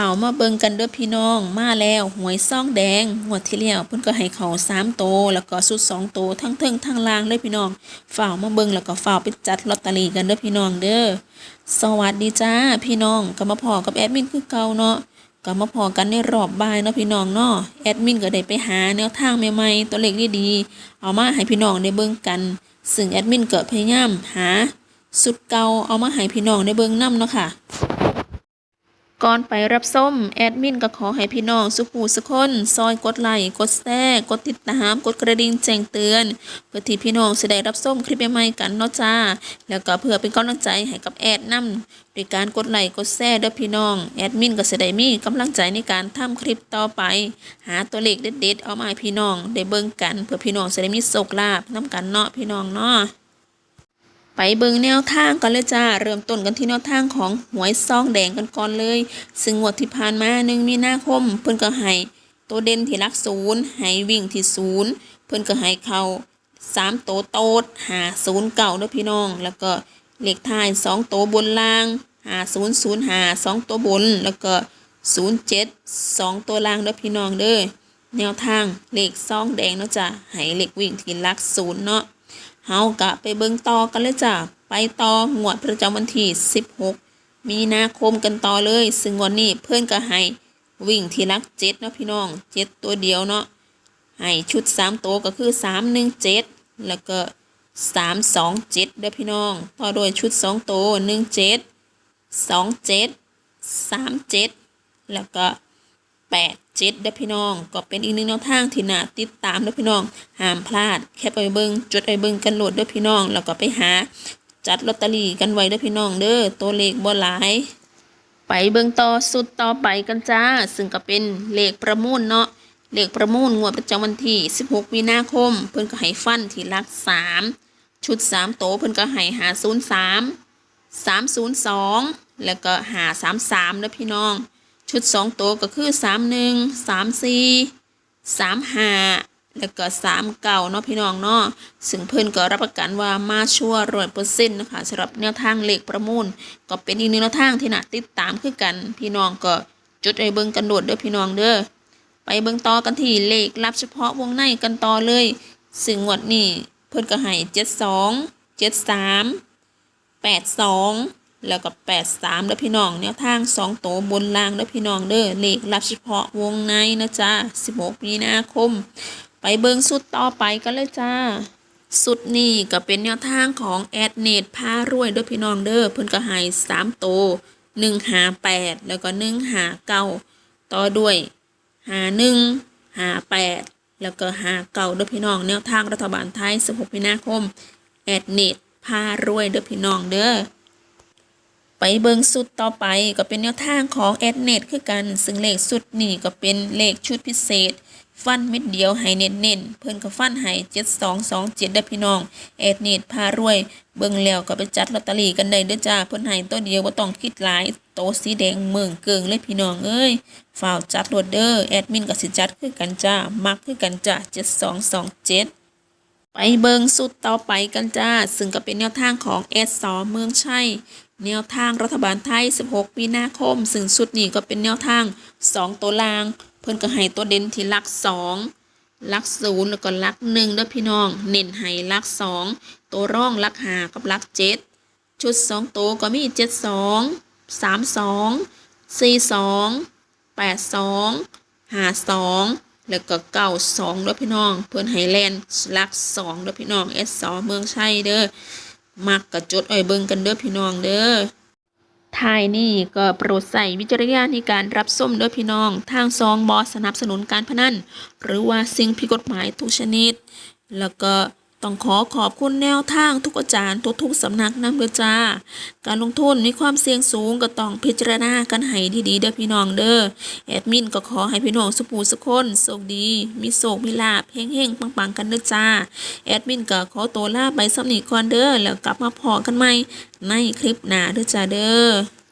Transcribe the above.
ฝ่าวมาเบิ่งกันเด้อพี่น้อง มาแล้วหวยซ่องแดงงวดที่แล้วเพิ่นก็ให้เขาสามโต แล้วก็สุดสองโต ทั้งเทิงทั้งล่างเลยพี่น้องฝ่าวมาเบิ่งแล้วก็ฝ่าวไปจัดลอตเตอรี่กันเด้อพี่น้องเด้อสวัสดีจ้าพี่น้องก็มาพอกับแอดมินคือเก่าเนาะก็มาพอกันในรอบบ่ายเนาะพี่น้องเนาะแอดมินก็ได้ไปหาแนวทางใหม่ๆตัวเลขดีๆเอามาให้พี่น้องได้เบิ่งกัน ซึ่งแอดมินก็พยายามหาสุดเก่าเอามาให้พี่น้องได้เบิ่งนํเนาะค่ะ ก่อนไปรับส้มแอดมินก็ขอให้พี่น้องสุขูสุคนซอยกดไลค์กดแชร์กดติดตามกดกระดิ่งแจ้งเตือนเพื่อที่พี่น้องจะได้รับส้มคลิปใหม่ๆกันเนาะจ้า แล้วก็เพื่อเป็นกำลังใจให้กับแอดนำด้วยการกดไลค์กดแชร์เด้อพี่น้องแอดมินก็จะได้มีกำลังใจในการทำคลิปต่อไป หาตัวเลขเด็ดๆเอามาให้พี่น้องได้เบิ่งกัน เพื่อพี่น้องจะได้มีโชคลาภนํกันเนาะพี่น้องเนาะ ไปเบิงแนวทางกันเลยจ้า เริ่มต้นกันที่แนวทางของหวยซองแดงกันก่อนเลย ซึ่งงวดที่ผ่านมาหนึ่งมีนาคม เพิ่นก็ให้ตัวเด่นที่หลักศูนย์ให้วิ่งที่ศูนย์เพิ่นก็ให้เขาสามโตโตดหาศูนย์เก่าด้วยพี่น้อง แล้วก็เลขท้ายสองโตบนล่างหาศูนย์ศูนย์หาสองตัวบน แล้วก็ศูนย์เจ็ดสองตัวล่างด้วยพี่น้องเด้อแนวทางเลขซองแดงเนาะจ้ะให้เลขวิ่งที่หลักศูนย์เนาะ เฮากะไปเบิ่งต่อกันเลยจ้ะไปต่องวดประจำวันที่ 16 มีนาคมกันต่อเลย ซึ่งวันนี้เพื่อนก็ให้วิ่งที่ลักเจ็ดเนาะพี่น้องเจ็ดตัวเดียวเนาะให้ชุด 3 ตัวก็คือ 3 1 7 แล้วก็3 2 7เด้อพี่น้อง ต่อโดยชุด 2 ตัว1 7 2 7 3 7 แล้วก็ แปดเจ็ดเด้อพี่น้อง ก็เป็นอีกหนึ่งแนวทางที่น่าติดตามเด้อพี่น้องห้ามพลาด แค่ไปเบิงจดไปเบิงกันโหลดเด้อพี่น้อง แล้วก็ไปหา จัดลอตเตอรี่กันไว้เด้อพี่น้อง เด้อตัวเลขบ่หลาย ไปเบิงต่อสุดต่อไปกันจ้า ซึ่งก็เป็นเลขประมูลเนาะเลขประมูลงวดประจำวันที่ 16 มีนาคม เพิ่นก็ให้ฟันที่ลัก 3 ชุด 3 โตเพิ่นก็ให้หา03 302 แล้วก็หา33เด้อพี่น้อง ชุด2ตัวก็คือ31 34 35แล้วก็39เนาะพี่น้องเนาะซึ่งเพิ่นก็รับประกันว่ามาชัวร้อยเปอร์เซ็นต์นะคะสำหรับแนวทางเลขประมูล ก็เป็นอีกหนึ่งแนวทางที่น่าติดตามคือกัน พี่น้องก็จุดไว้เบิ่งกันโดดเด้อพี่น้องเด้อไปเบิ่งต่อกันที่เลขลับเฉพาะวงในกันต่อเลย ซึ่งงวดนี้เพิ่นก็ให้72 73 82แแล้วก็83เด้อพี่น้องแนวทาง2โตวบนล่างเด้อพี่น้องเด้อเลขลับเฉพาะวงในนะจ๊ะ16มีนาคม ไปเบิ่งสุดต่อไปกันเลยจ้าสุดนี้ก็เป็นแนวทางของแอดเนตพารวยด้อพี่น้องเด้อเพิ่นก็ให้3โตว158แปดแล้วก็159ต่อด้วยหาหนึ่งหาแปดแล้วก็หาเก่าด้อพี่น้องแนวทางรัฐบาลไทย 16มีนาคมแอดเน็ตพารวยด้อพี่น้องเด้อ ไปเบิงสุดต่อไปก็เป็นแนวทางของแอดเน็ตคือกัน ซึ่งเลขสุดนี่ก็เป็นเลขชุดพิเศษ ฟันเม็ดเดียวให้เน้นเน้นเพิ่นก็ฟันให้7227เด้พี่น้องแอดเน็ตพารวย เบิงแล้วก็ไปจัดลอตเตอรี่กันได้เด้อจ้าเพิ่นให้ตัวเดียวบ่าต้องคิดหลายโตะสีแดงเมืองเกิงเลยพี่น้องเอ้ยฝ่าวจัดรวดเด้อแอดมินก็สิจัดคือกันจ้ามักคือกันจ้า7227ไปเบิงสุดต่อไปกันจ้า ซึ่งก็เป็นแนวทางของเอสสเมืองชัย แนวทางรัฐบาลไทย 16 มีนาคม ซึ่งสุดนี้ก็เป็นแนวทาง 2 ตัวล่าง เพิ่นก็ให้ตัวเด่นที่ลัก 2 ลักศูนย์แล้วก็ลักหนึ่งเด้อพี่น้อง เน้นให้ลักสองตัวร่องลักหากับลักเจ็ดชุดสองตัวก็มีเจ็ดสองสามสองสี่สองแปดสองหาสองแล้วก็เก้าสองเด้อพี่น้อง เพิ่นให้แลนลักสองเด้อพี่น้องเอสสอเมืองชัยเด้อ มักกระจดอ้อยเบิ่งกันเด้อพี่น้องเด้อท้ายนี่ก็โปรดใส่วิจารณญาณในการรับส้มเด้อพี่น้อง ทางซองบอสนับสนุนการพนันหรือว่าสิ่งผิดกฎหมายทุกชนิด แล้วก็ ต้องขอขอบคุณแนวทางทุกอาจารย์ทุกๆสำนักนำเด้อจ้า การลงทุนมีความเสี่ยงสูงก็ต้องพิจารณากันให้ดีๆเด้อพี่น้องเด้อแอดมินก็ขอให้พี่น้องสุภูสุคนโชคดี มีโชคมีลาภเฮงๆปังๆกันเด้อจ้าแอดมินก็ขอตัวลาไปสำนีก่อนเด้อแล้วกลับมาพอกันใหม่ในคลิปหน้าเด้อจ้าเด้อ